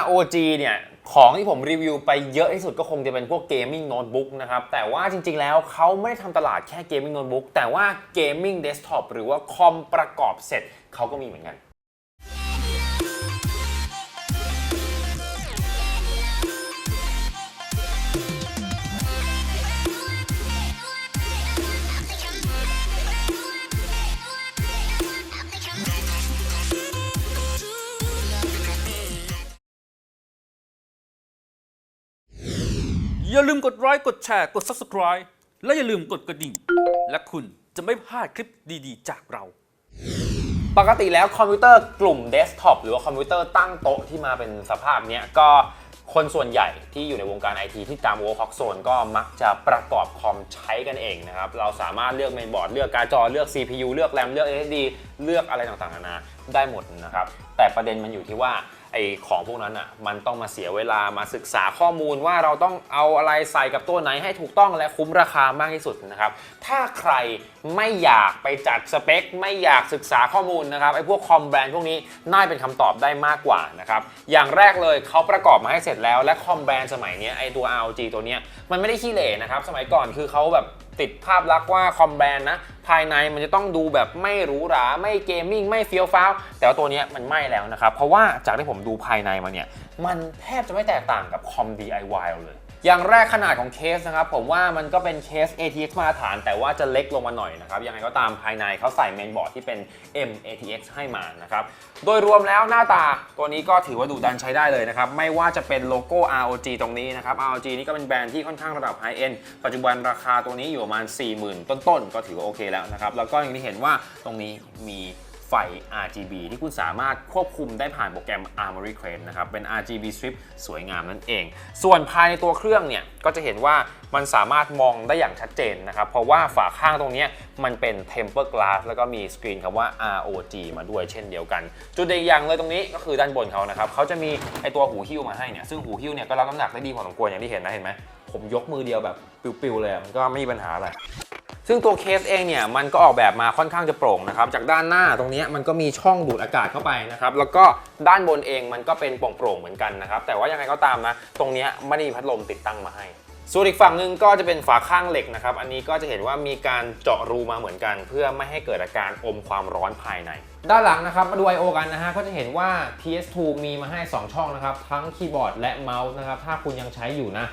ROG เนี่ยของที่ผมรีวิวไปเยอะที่สุดก็คงจะเป็นพวกเกมมิ่งโน้ตบุ๊กนะครับแต่ว่าจริงๆแล้วเขาไม่ได้ทำตลาดแค่เกมมิ่งโน้ตบุ๊กแต่ว่าเกมมิ่งเดสก์ท็อปหรือว่าคอมประกอบเสร็จเขาก็มีเหมือนกัน อย่าลืมกดไลค์กดแชร์กด Subscribe และอย่าลืมกดกระดิ่ง และคุณจะไม่พลาดคลิปดีๆ จากเรา ปกติแล้วคอมพิวเตอร์กลุ่มเดสก์ท็อปหรือว่าคอมพิวเตอร์ตั้งโต๊ะที่มาเป็นสภาพเนี้ยก็คนส่วนใหญ่ที่อยู่ในวงการไอทีที่ตาม World Clock Zone ก็มักจะประกอบคอมใช้กันเองนะครับ เราสามารถเลือกเมนบอร์ดเลือกการ์ดจอเลือก CPU เลือกแรมเลือก SSD เลือกอะไรต่างๆนานาได้หมดนะครับ แต่ประเด็นมันอยู่ที่ว่า ไอของพวกนั้นอะมันต้องมาเสียเวลามาศึกษาข้อมูลว่าเราต้องเอาอะไรใส่กับตัวไหนให้ถูกต้องและคุ้มราคามากที่สุดนะครับ ถ้าใครไม่อยากไปจัดสเปค ไม่อยากศึกษาข้อมูลนะครับไอพวกคอมแบรนด์พวกนี้น่าเป็นคำตอบได้มากกว่านะครับอย่างแรกเลยเขาประกอบมาให้เสร็จแล้วและคอมแบรนด์สมัยนี้ไอตัว ROG ตัวเนี้ยมันไม่ได้ขี้เหร่นะครับสมัยก่อนคือเขาแบบติดภาพลักษณ์ว่าคอมแบรนด์นะ ภายในมันจะต้องดูแบบไม่หรูหรา ไม่เกมมิ่ง ไม่เฟี้ยวฟ้าว แต่ว่าตัวนี้มันไม่แล้วนะครับ เพราะว่าจากที่ผมดูภายในมาเนี่ย มันแทบจะไม่แตกต่างกับคอม DIY เลย อย่างแรกขนาดของเคสนะครับ ผมว่ามันก็เป็นเคส ATX มาตรฐาน แต่ว่าจะเล็กลงมาหน่อยนะครับ ยังไงก็ตามภายในเขาใส่เมนบอร์ดที่เป็น M ATX ให้มานะครับ โดยรวมแล้วหน้าตาตัวนี้ก็ถือว่าดูดันใช้ได้เลยนะครับ ไม่ว่าจะเป็นโลโก้ ROG ตรงนี้นะครับ ROG นี่ก็เป็นแบรนด์ที่ค่อนข้างระดับไฮเอ็นปัจจุบันราคาตัวนี้อยู่ประมาณ 40,000 ต้นๆ ก็ถือว่าโอเคแล้วนะครับ แล้วก็อย่างที่เห็นว่าตรงนี้มี ไฟ RGB ที่คุณสามารถควบคุมได้ผ่านโปรแกรม Armory Crane นะครับ เป็น RGB strip สวยงามนั่นเอง ส่วนภายในตัวเครื่องเนี่ย ก็จะเห็นว่ามันสามารถมองได้อย่างชัดเจนนะครับ เพราะว่าฝาข้างตรงนี้มันเป็น tempered glass แล้วก็มีสกรีนคำว่า ROG มาด้วยเช่นเดียวกัน จุดเด่นอย่างเลยตรงนี้ก็คือด้านบนเขานะครับเขาจะมีไอตัวหูหิ้วมาให้เนี่ย ซึ่งหูหิ้วเนี่ยก็รับน้ำหนักได้ดีพอสมควรอย่างที่เห็นนะเห็นไหมผมยกมือเดียวแบบปิวๆเลยมันก็ไม่มีปัญหาอะไร ซึ่งตัวเคสเองเนี่ยมันก็ออกแบบมาค่อนข้างจะโปร่งนะครับจากด้านหน้าตรงนี้มันก็มีช่องดูดอากาศเข้าไปนะครับแล้วก็ด้านบนเองมันก็เป็นโปร่งๆเหมือนกันนะครับแต่ว่ายังไงก็ตามนะตรงนี้ไม่ได้มีพัดลมติดตั้งมาให้ส่วนอีกฝั่งหนึ่งก็จะเป็นฝาข้างเหล็กนะครับ อันนี้ก็จะเห็นว่ามีการเจาะรูมาเหมือนกัน เพื่อไม่ให้เกิดอาการอมความร้อนภายใน ด้านหลังนะครับมาดู I/O กันนะฮะก็จะเห็นว่า PS2 มีมาให้ 2 ช่องนะครับ ทั้งคีย์บอร์ดและเมาส์นะครับ ถ้าคุณยังใช้อยู่นะ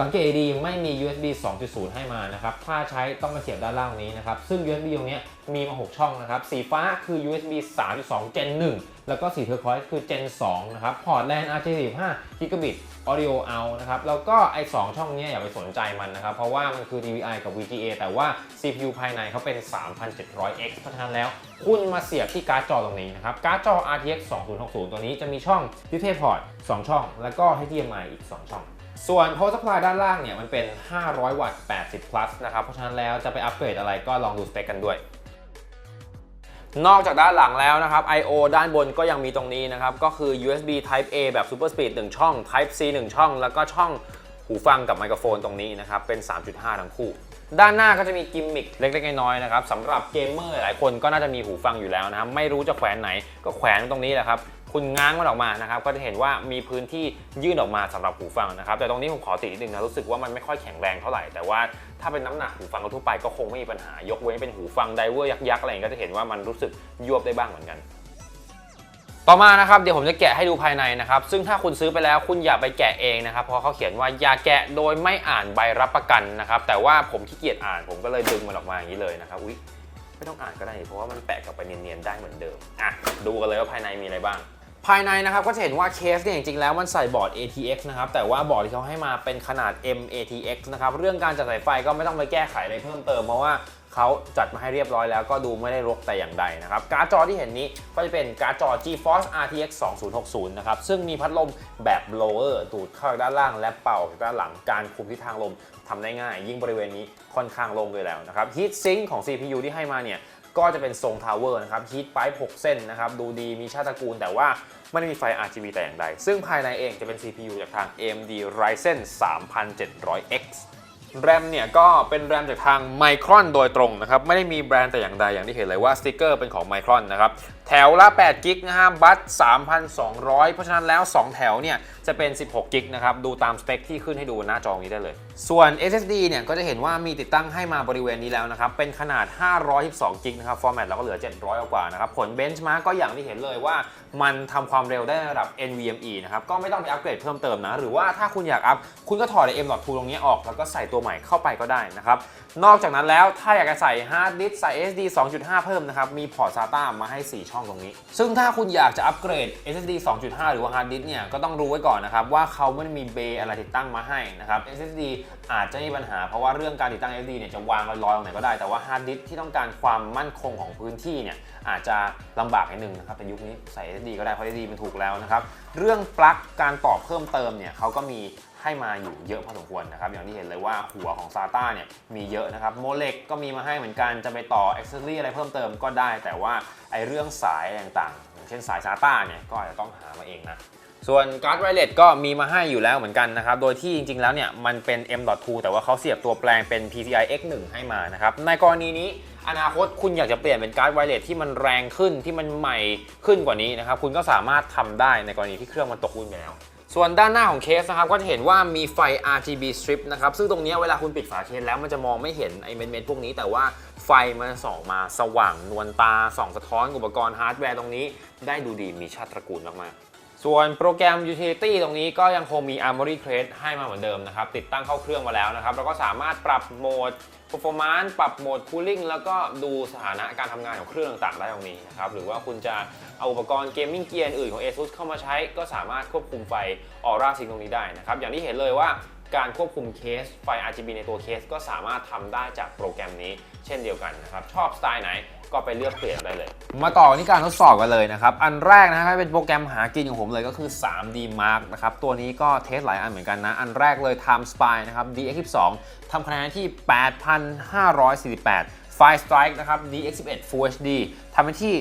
สังเกตดีไม่มี USB 2.0 ให้มานะครับ ถ้าใช้ต้องมาเสียบด้านล่างนี้นะครับ ซึ่ง USB ตรงนี้มีมา 6 ช่องนะครับ สีฟ้าคือ USB 3.2 Gen 1 แล้วก็สีเทอร์คอยส์คือ Gen 2 นะครับ พอร์ต LAN RJ45 Gigabit Audio out นะครับ แล้วก็ไอ้2ช่องนี้อย่าไปสนใจมันนะครับ เพราะว่ามันคือ DVI กับ VGA แต่ว่า CPU ภายในเขาเป็น 3700X เพราะฉะนั้นแล้ว คุณมาเสียบที่การ์ดจอตรงนี้นะครับ การ์ดจอ RTX 2060 ตัวนี้จะมีช่อง Display Port 2 ช่อง แล้วก็ HDMI อีก 2 ช่อง ส่วน power supply ด้านล่างเนี่ยมันเป็น 500 วัตต์ 80 plus นะครับ เพราะฉะนั้นแล้วจะไปอัปเกรดอะไรก็ลองดูสเปคกันด้วย นอกจากด้านหลังแล้วนะครับ I/O ด้านบนก็ยังมีตรงนี้นะครับ ก็คือ USB Type A แบบ Super Speed 1 ช่อง Type C 1 ช่อง แล้วก็ช่องหูฟังกับไมโครโฟนตรงนี้นะครับ เป็น 3.5 ทั้งคู่ ด้านหน้าก็จะมีกิมมิคเล็กๆน้อยๆนะครับสำหรับเกมเมอร์หลายคนก็น่าจะมีหูฟังอยู่แล้วนะครับไม่รู้จะแขวนไหนก็แขวนตรงนี้แหละครับ คุณง้างมันออกมานะครับก็จะเห็นว่ามีพื้นที่ยื่นออกมาสำหรับหูฟังนะครับแต่ตรงนี้ผมขอตินิดนึงนะรู้สึกว่ามันไม่ค่อยแข็งแรงเท่าไหร่แต่ว่าถ้าเป็นน้ำหนักหูฟังทั่วไปก็คงไม่มีปัญหายกเว้นเป็นหูฟังไดเวอร์ยักษ์ๆอะไรอย่างเงี้ยก็จะเห็นว่ามันรู้สึกยวบได้บ้างเหมือนกันต่อมานะครับเดี๋ยวผมจะแกะให้ดูภายในนะครับซึ่งถ้าคุณซื้อไปแล้วคุณอย่าไปแกะเองนะครับเพราะเขาเขียนว่าอย่าแกะโดยไม่อ่านใบรับประกันนะครับแต่ว่าผมขี้เกียจอ่านผมก็เลยดึงมันออกมาอย่างนี้เลยนะครับอุ๊ยไม่ต้องอ่านก็ได้เพราะว่ามันแปะกลับไปเนียนๆได้เหมือนเดิมอะดูกันเลยว่าภายในมีอะไรบ้าง ภายในนะครับก็จะเห็นว่าเคสเนี่ยจริงๆแล้วมันใส่บอร์ด ATX นะครับแต่ว่าบอร์ดที่เขาให้มาเป็นขนาด M ATX นะครับเรื่องการจัดสายไฟก็ไม่ต้องไปแก้ไขอะไรเพิ่มเติมเพราะว่าเขาจัดมาให้เรียบร้อยแล้วก็ดูไม่ได้รกแต่อย่างใดนะครับการ์ดจอที่เห็นนี้ก็จะเป็นการ์ดจอ GeForce RTX 2060 นะครับ ซึ่งมีพัดลมแบบ blower ดูดเข้าจากด้านล่างและเป่าจากด้านหลังการคุมทิศทางลมทำได้ง่าย ยิ่งบริเวณนี้ค่อนข้างลงเลยแล้วนะครับ Heat Sink ของ CPU ที่ให้มาเนี่ย ก็จะเป็นทรงทาวเวอร์นะครับฮีทไบป์6เส้นนะครับดูดีมีชาติกูล แต่ว่าไม่ได้มีไฟ RGB แต่อย่างใด ซึ่งภายในเองจะเป็น CPU จากทาง AMD Ryzen 3700X แรมเนี่ยก็เป็นแรมจากทางไมครอนโดยตรงนะครับ ไม่ได้มีแบรนด์แต่อย่างใดอย่างที่เห็นเลยว่าสติกเกอร์เป็นของไมครอนนะครับ แถวละ8กิกนะฮะบัต3,200 เพราะฉะนั้นแล้ว 2 แถวเนี่ย จะเป็น 16กิกนะครับ ดูตามสเปคที่ขึ้นให้ดูหน้าจอนี้ได้เลย ส่วน SSD เนี่ย ก็จะเห็นว่ามีติดตั้งให้มาบริเวณนี้แล้วนะครับ เป็นขนาด 512กิกนะครับ ฟอร์แมตเราก็เหลือ 700 กว่านะครับ ผลเบนช์มาร์กก็อย่างที่เห็นเลยว่า มันทำความเร็วได้ระดับ NVMe นะครับ ก็ไม่ต้องไปอัปเกรดเพิ่มเติมนะ หรือว่าถ้าคุณอยากอัพ คุณก็ถอดไอ้ M.2 ตรงนี้ออก แล้วก็ใส่ตัวใหม่เข้าไปก็ได้นะครับ นอกจากนั้นแล้วถ้าอยากจะใส่ฮาร์ดดิสใส่ SSD 2.5 เพิ่มนะครับ มีพอร์ต SATA มาให้ 4 ช่องตรงนี้ ซึ่งถ้าคุณอยากจะอัปเกรด SSD 2.5 หรือว่าฮาร์ดดิสเนี่ยก็ต้องรู้ไว้ก่อนนะครับว่าเขาไม่ได้มีเบย์อะไรติดตั้งมาให้นะครับ SSD อาจจะมีปัญหาเพราะว่าเรื่องการติดตั้ง SSD เนี่ยจะวางลอยๆตรงไหนก็ได้แต่ว่าฮาร์ดดิสที่ต้องการความมั่นคงของพื้นที่เนี่ยอาจจะลำบากนิดนึงนะครับแต่ยุคนี้ใส่ SSD ก็ได้เพราะ SSD มันถูกแล้วนะครับเรื่องปลั๊กการต่อเพิ่มเติมเนี่ยเขาก็มีให้มาอยู่เยอะพอสมควรนะครับอย่างที่เห็นเลยว่าหัวของ SATA เนี่ยมีเยอะนะครับโมเลกก็มีมาให้เหมือนกันจะไปต่อ accessory อะไรเพิ่มเติมก็ได้ แต่ว่าไอเรื่องสายต่างๆอย่างเช่นสาย SATA เนี่ยก็อาจจะต้องหามาเองนะส่วนการ์ดไวเลสก็มีมาให้อยู่แล้วเหมือนกันนะครับ โดยที่จริงๆ แล้วเนี่ยมันเป็น M.2 แต่ว่าเขาเสียบตัวแปลงเป็น PCI X1 ให้มานะครับ ในกรณีนี้ อนาคตคุณอยากจะเปลี่ยนเป็นการ์ดไวเลสที่มันแรงขึ้นที่มันใหม่ขึ้นกว่านี้นะครับคุณก็สามารถทำได้ในกรณีที่เครื่องมันตกรุ่นไปแล้วส่วนด้านหน้าของเคสนะครับก็จะเห็นว่ามีไฟ RGB strip นะครับซึ่งตรงนี้เวลาคุณปิดฝาเคสแล้วมันจะมองไม่เห็นไอ้เม็ดๆพวกนี้ แต่ว่าไฟมันส่องมาสว่างนวลตาส่องสะท้อนอุปกรณ์ฮาร์ดแวร์ตรงนี้ ได้ดูดีมีชาติตระกูลมากๆ ส่วนโปรแกรม Utility ตรงนี้ก็ยังคงมี Armory Crate ให้มาเหมือนเดิมนะครับ ติดตั้งเข้าเครื่องมาแล้วนะครับ แล้วก็สามารถปรับโหมด Performance ปรับโหมด Cooling แล้วก็ดูสถานะการทำงานของเครื่องต่างๆ ได้ตรงนี้นะครับ หรือว่าคุณจะเอาอุปกรณ์เกมมิ่งเกียร์อื่นของ ASUS เข้ามาใช้ ก็สามารถควบคุมไฟ Aura Sync ตรงนี้ได้นะครับ อย่างที่เห็นเลยว่าการควบคุมเคสไฟ RGB ในตัวเคสก็สามารถทำได้จากโปรแกรมนี้เช่นเดียวกันนะครับ ชอบสไตล์ไหน ก็ไปเลือกเปลี่ยนได้เลย มาต่อที่การทดสอบกันเลยนะครับ อันแรกนะครับเป็นโปรแกรมหากินของผมเลยก็คือ 3D Mark นะครับ ตัวนี้ก็เทสหลายอันเหมือนกันนะ อันแรกเลย Time Spy นะครับ DX12 ทำคะแนนที่ 8,548 Fire Strike นะครับ DX11 Full HD ทำไปที่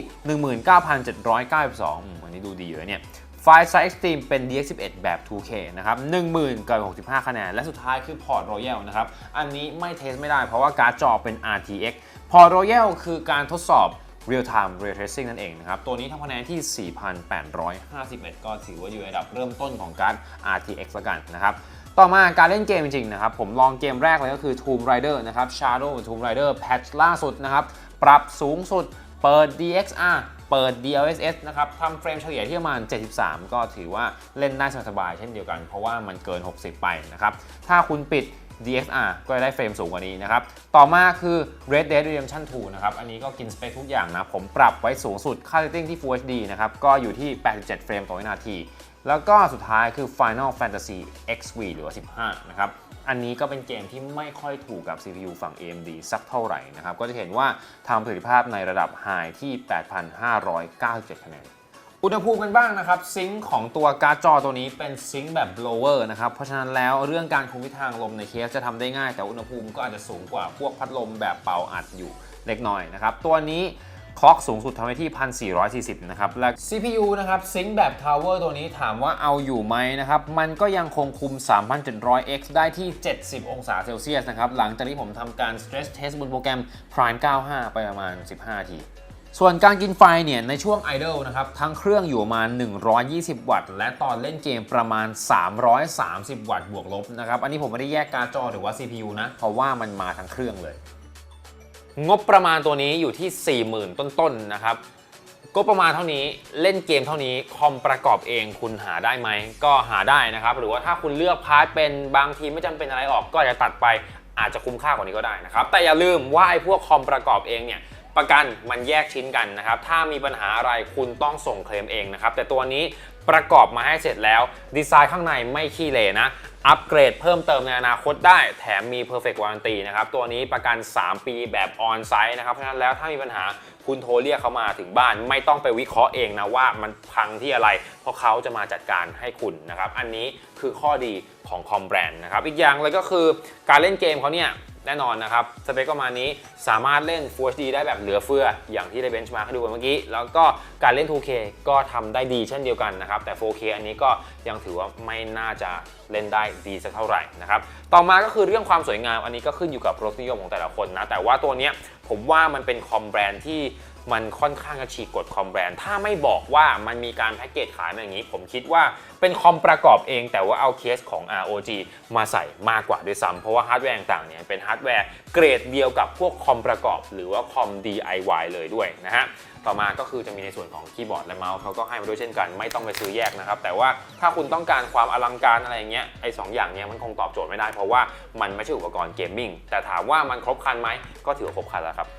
19,792อันนี้ดูดีอยู่นะเนี่ย Fire Strike Extreme เป็น DX11 แบบ 2K นะครับ10,000กับ65 คะแนน และสุดท้ายคือ Port Royal นะครับ อันนี้ไม่เทสไม่ได้เพราะว่าการ์ดจอเป็น RTX Port Royal คือการทดสอบ Real Time Ray Tracing นั่นเองนะครับ ตัวนี้ทำคะแนนที่ 4,851 ก็ถือว่าอยู่ในระดับเริ่มต้นของการ์ด RTX ละกันนะครับต่อมาการเล่นเกมจริงๆนะครับ ผมลองเกมแรกเลยก็คือ Tomb Raider นะครับ Shadow Tomb Raider แพทช์ล่าสุดนะครับ ปรับสูงสุดเปิด DXR เปิด DLSS นะครับทำเฟรมเฉลี่ยที่ประมาณ 73 ก็ถือว่าเล่นได้สบายๆเช่นเดียวกัน เพราะว่ามันเกิน 60 ไปนะครับ ถ้าคุณปิด DXR ก็จะได้เฟรมสูงกว่านี้นะครับ ต่อมาคือ Red Dead Redemption 2 นะครับ อันนี้ก็กินสเปคทุกอย่างนะ ผมปรับไว้สูงสุดค่าเรตติ้งที่ Full HD นะครับ ก็อยู่ที่ 87 เฟรมต่อวินาที แล้วก็สุดท้ายคือ Final Fantasy XV หรือว่า 15 นะครับ อันนี้ก็เป็นเกมที่ไม่ค่อยถูกกับ CPU ฝั่ง AMD สักเท่าไหร่นะครับ ก็จะเห็นว่าทำประสิทธิภาพในระดับ High ที่ 8,597คะแนน อุณหภูมิกันบ้างนะครับ ซิงค์ของตัวการ์ดจอตัวนี้เป็นซิงค์แบบ blower นะครับ เพราะฉะนั้นแล้วเรื่องการคุมทิศทางลมในเคสจะทำได้ง่าย แต่อุณหภูมิก็อาจจะสูงกว่าพวกพัดลมแบบเป่าอัดอยู่เล็กน้อยนะครับ ตัวนี้ คล็อกสูงสุดทำไว้ที่ 1440 นะครับ และ CPU นะครับ ซิงค์แบบ Tower ตัวนี้ถามว่าเอาอยู่ไหมนะครับ มันก็ยังคงคุม 3700X ได้ที่ 70 องศาเซลเซียสนะครับ หลังจากที่ผมทำการ stress test บนโปรแกรม Prime 95 ไปประมาณ 15 ทีส่วนการกินไฟเนี่ยในช่วง idle นะครับทั้งเครื่องอยู่ประมาณ 120 วัตต์ และตอนเล่นเกมประมาณ 330 วัตต์บวกลบนะครับอันนี้ผมไม่ได้แยกการ์ดจอหรือว่า CPU นะ เพราะว่ามันมาทั้งเครื่องเลย งบประมาณตัวนี้อยู่ที่ 40,000 ต้นๆนะครับก็ประมาณเท่านี้เล่นเกมเท่านี้คอมประกอบเองคุณหาได้ไหมก็หาได้นะครับ หรือว่าถ้าคุณเลือกพาร์ทเป็นบางทีไม่จำเป็นอะไรออก ก็อาจจะตัดไปอาจจะคุ้มค่ากว่านี้ก็ได้นะครับ แต่อย่าลืมว่าไอ้พวกคอมประกอบเองเนี่ยประกันมันแยกชิ้นกันนะครับ ถ้ามีปัญหาอะไรคุณต้องส่งเคลมเองนะครับ แต่ตัวนี้ ประกอบมาให้เสร็จแล้ว ดีไซน์ข้างในไม่ขี้เหร่นะ อัปเกรดเพิ่มเติมในอนาคตได้ แถมมี Perfect Warranty นะครับ ตัวนี้ประกัน 3 ปีแบบออนไซต์นะครับ เพราะฉะนั้นแล้วถ้ามีปัญหาคุณโทรเรียกเขามาถึงบ้าน ไม่ต้องไปวิเคราะห์เองนะว่ามันพังที่อะไร เพราะเขาจะมาจัดการให้คุณนะครับ อันนี้คือข้อดีของคอมแบรนด์นะครับ อีกอย่างเลยก็คือการเล่นเกมเขาเนี่ย แน่นอนนะครับ สเปคประมาณนี้สามารถเล่น Full HD ได้แบบเหลือเฟือ อย่างที่ได้เบนช์มาให้ดูกันเมื่อกี้ แล้วก็การเล่น 2K ก็ทำได้ดีเช่นเดียวกันนะครับ แต่ 4K อันนี้ก็ยังถือว่าไม่น่าจะเล่นได้ดีสักเท่าไหร่นะครับ ต่อมาก็คือเรื่องความสวยงาม อันนี้ก็ขึ้นอยู่กับรสนิยมของแต่ละคนนะ แต่ว่าตัวเนี้ยผมว่ามันเป็นคอมแบรนด์ที่ มันค่อนข้างจะฉีกกฎคอมแบรนด์ ถ้าไม่บอกว่ามันมีการแพ็กเกจขายมาอย่างนี้ ผมคิดว่าเป็นคอมประกอบเอง แต่ว่าเอาเคสของ ROG มาใส่มากกว่าด้วยซ้ำเพราะว่าฮาร์ดแวร์ต่างๆเนี่ยเป็นฮาร์ดแวร์เกรดเดียวกับพวกคอมประกอบ หรือว่าคอม DIY เลยด้วยนะฮะต่อมาก็คือจะมีในส่วนของคีย์บอร์ดและเมาส์เขาก็ให้มาด้วยเช่นกัน ไม่ต้องไปซื้อแยกนะครับ แต่ว่าถ้าคุณต้องการความอลังการอะไรเงี้ยไอ้สองอย่างเนี้ยมันคงตอบโจทย์ไม่ได้ เพราะว่ามันไม่ใช่อุปกรณ์เกมมิ่งแต่ถามว่ามันครบครันไหมก็ถือว่าครบครันแล้วครับ